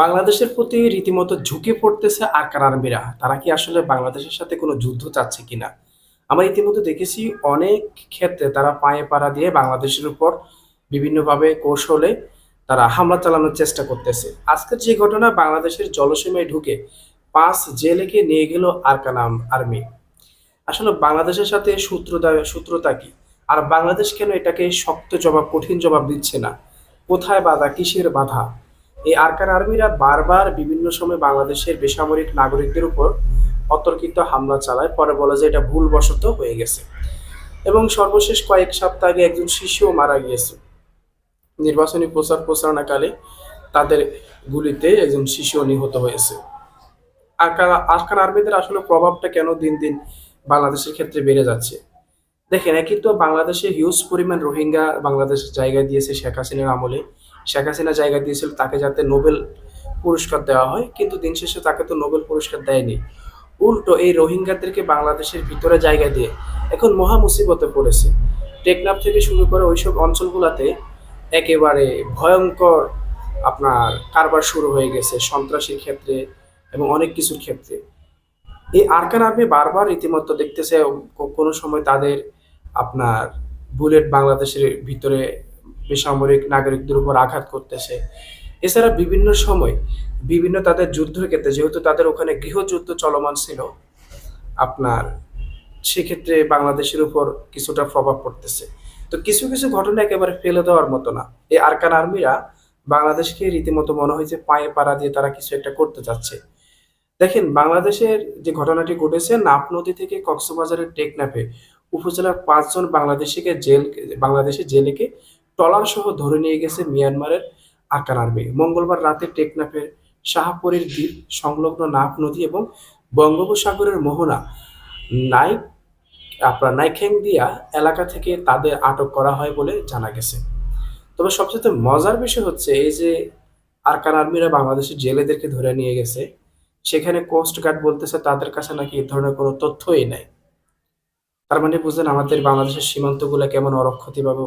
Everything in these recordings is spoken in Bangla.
বাংলাদেশের প্রতি রীতিমতো ঝুঁকে পড়তেছে আরকান আর্মিরা। তারা কি আসলে বাংলাদেশের সাথে কোনো যুদ্ধ চাচ্ছে কিনা? আমরা ইতিমধ্যে দেখেছি অনেক ক্ষেত্রে তারা পায়ে পাড়া দিয়ে বাংলাদেশের উপর বিভিন্নভাবে কৌশলে তারা হামলা চালানোর চেষ্টা করতেছে। আজকের যে ঘটনা বাংলাদেশের জলসীমায় ঢুকে পাঁচ জেলেকে নিয়ে গেল আরকান আর্মি। আসলে বাংলাদেশের সাথে সূত্রতা সূত্রতা কি? আর বাংলাদেশ কেন এটাকে শক্ত জবাব, কঠিন জবাব দিচ্ছে না? কোথায় বাধা? কিসের বাধা? এই আরকান আর্মিরা বারবার বিভিন্ন সময় বাংলাদেশের বেসামরিক নাগরিকদের উপর অতর্কিত হামলা চালায়। পরে বলে যে এটা ভুলবশত হয়ে গেছে। এবং সর্বশেষ কয়েক সপ্তাহ আগে একজন শিশুও মারা গিয়েছে। নির্বাচনী প্রচার প্রচারণাকালে তাদের গুলিতে একজন শিশুও নিহত হয়েছে। আরকান আর্মিদের আসলে প্রভাবটা কেন দিন, দিন বাংলাদেশের ক্ষেত্রে বেড়ে যাচ্ছে? দেখেন একে তো বাংলাদেশে হিউজ পরিমাণ রোহিঙ্গা বাংলাদেশ জায়গা দিয়েছে শেখ হাসিনার আমলে। শেখ হাসিনা জায়গা দিয়েছিল তাকে যাতে নোবেল পুরস্কার দেওয়া হয়। কিন্তু দিন শেষে তাকে তো নোবেল পুরস্কার দেয়নি। উল্টো এই রোহিঙ্গাদেরকে বাংলাদেশের ভিতরে জায়গা দিয়ে এখন মহা মুসিবতে পড়েছে। টেকনাফ থেকে শুরু করে ওইসব অঞ্চলগুলোতে একেবারে ভয়ঙ্কর আপনার কারবার শুরু হয়ে গেছে সন্ত্রাসীর ক্ষেত্রে এবং অনেক কিছুর ক্ষেত্রে। এই আরকান আর্মি বারবার রীতিমতো দেখতেছে কোনো সময় তাদের আপনার বুলেট বাংলাদেশের ভিতরে বেসামরিক নাগরিকদের উপর আঘাত করতেছে। এছাড়া বিভিন্ন সময় বিভিন্ন তাদের যুদ্ধের ক্ষেত্রে যেহেতু তাদের ওখানে গৃহযুদ্ধ চলমান ছিল, আপনার সেক্ষেত্রে বাংলাদেশের উপর কিছুটা প্রভাব পড়তেছে। তো কিছু, কিছু ঘটনা একেবারে ফেলে দেওয়ার মতো না। এই আরকান আর্মিরা বাংলাদেশকে রীতিমতো মনে হয় যে পায়ে পাড়া দিয়ে তারা কিছু একটা করতে চাচ্ছে। দেখেন বাংলাদেশের যে ঘটনাটি ঘটেছে নাফ নদী থেকে কক্সবাজারের টেকনাফে উপজেলার ৫ জন বাংলাদেশিকে জেল বাংলাদেশি জেলেকে ট্রলারসহ ধরে নিয়ে গেছে মিয়ানমারের আরকান আর্মি। মঙ্গলবার রাতে টেকনাফের শাহপরীর দ্বীপ সংলগ্ন নাফ নদী এবং বঙ্গোপসাগরের মোহনা নাইক আপনার নাইখেংদিয়া এলাকা থেকে তাদের আটক করা হয় বলে জানা গেছে। তবে সবচাইতে মজার বিষয় হচ্ছে এই যে আরকান আর্মিরা বাংলাদেশের জেলেদেরকে ধরে নিয়ে গেছে, সেখানে কোস্ট গার্ড বলতেছে তাদের কাছে নাকি এ ধরনের কোনো তথ্যই নাই। তার মানে বুঝলেন আমাদের বাংলাদেশের সীমান্তগুলা কেমন অরক্ষিতভাবে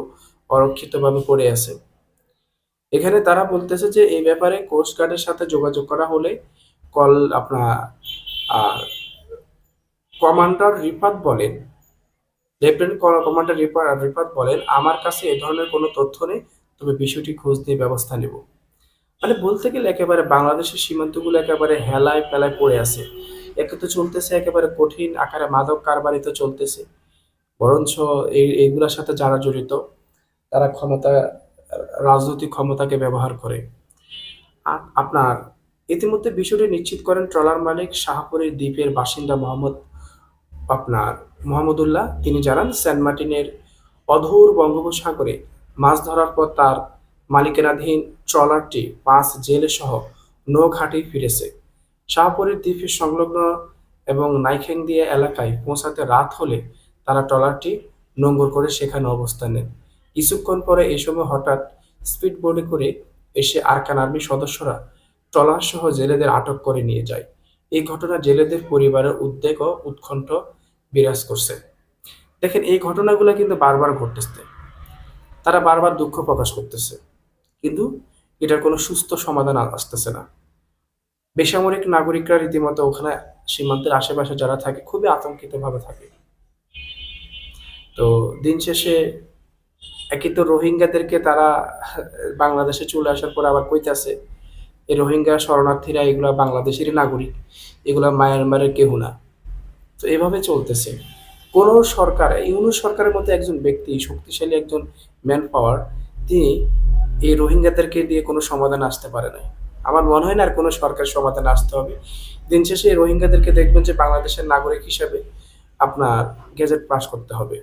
অরক্ষিতভাবে পড়ে আছে। এখানে তারা বলতেছে যে এই ব্যাপারে কোস্ট গার্ডের সাথে যোগাযোগ করা হলে কল আপনার কমান্ডার রিফাত বলেন, লেফটেন্যান্ট কমান্ডার রিফা রিফাত বলেন, "আমার কাছে এ ধরনের কোনো তথ্য নেই। তবে বিষয়টি খোঁজ নিয়ে ব্যবস্থা নেব।" মানে বলতে গেলে একেবারে বাংলাদেশের সীমান্তগুলো একেবারে হেলায়-ফেলায় পড়ে আছে। একে তো চলতেছে একেবারে কঠিন আকারে মাদক কারবারি তো চলতেছে। বরঞ্চ এই এইগুলোর সাথে যারা জড়িত তারা ক্ষমতা, রাজনৈতিক ক্ষমতাকে ব্যবহার করে। আপনার, ইতিমধ্যে বিষয়টি নিশ্চিত করেন ট্রলার মালিক শাহপুরের দ্বীপের বাসিন্দা মোহাম্মদ আপনার, মোহাম্মদুল্লাহ। তিনি জানান, সেন্ট মার্টিনের অদূর বঙ্গোপসাগরে মাছ ধরার পর তার মালিকানাধীন ট্রলারটি ৫ জেলেসহ নৌঘাঁটি ফিরেছে। শাহপরীর দ্বীপের সংলগ্ন এবং নাইখেংদিয়া এলাকায় পৌঁছাতে রাত হলে তারা ট্রলারটি নোঙর করে সেখানে অবস্থান নেন। কিছুক্ষণ পরে এ সময় হঠাৎ স্পিডবোটে করে এসে আরকান আর্মির সদস্যরা ট্রলার সহ জেলেদের আটক করে নিয়ে যায়। এই ঘটনা জেলেদের পরিবারের উদ্বেগ ও উৎকণ্ঠ বিরাজ করছে। দেখেন, এই ঘটনাগুলো কিন্তু বারবার ঘটতেছে। তারা বারবার দুঃখ প্রকাশ করতেছে। কিন্তু এটার কোনো সুস্থ সমাধান আসতেছে না। বেসামরিক নাগরিকরা রীতিমতো ওখানে সীমান্তের আশেপাশে যারা থাকে, খুবই আতঙ্কিতভাবে থাকে। তো দিন শেষে একে তো রোহিঙ্গাদেরকে তারা বাংলাদেশে চলে আসার পর আবার কইতাছে, এই রোহিঙ্গা শরণার্থীরা এগুলা বাংলাদেশেরই নাগরিক। এগুলা মায়ানমারের কেউ না। তো এভাবে চলতেছে। কোন সরকার ইউনূস সরকারের মতো একজন ব্যক্তি শক্তিশালী একজন ম্যান পাওয়ার তিনি এই রোহিঙ্গাদেরকে দিয়ে কোনো সমাধান আসতে পারে না আমার মনে হয় না আর কোনো সরকার সমাধান আসতে হবে। দিন শেষে এই রোহিঙ্গাদেরকে দেখবেন যে বাংলাদেশের নাগরিক হিসাবে আপনার গেজেট পাস করতে হবে।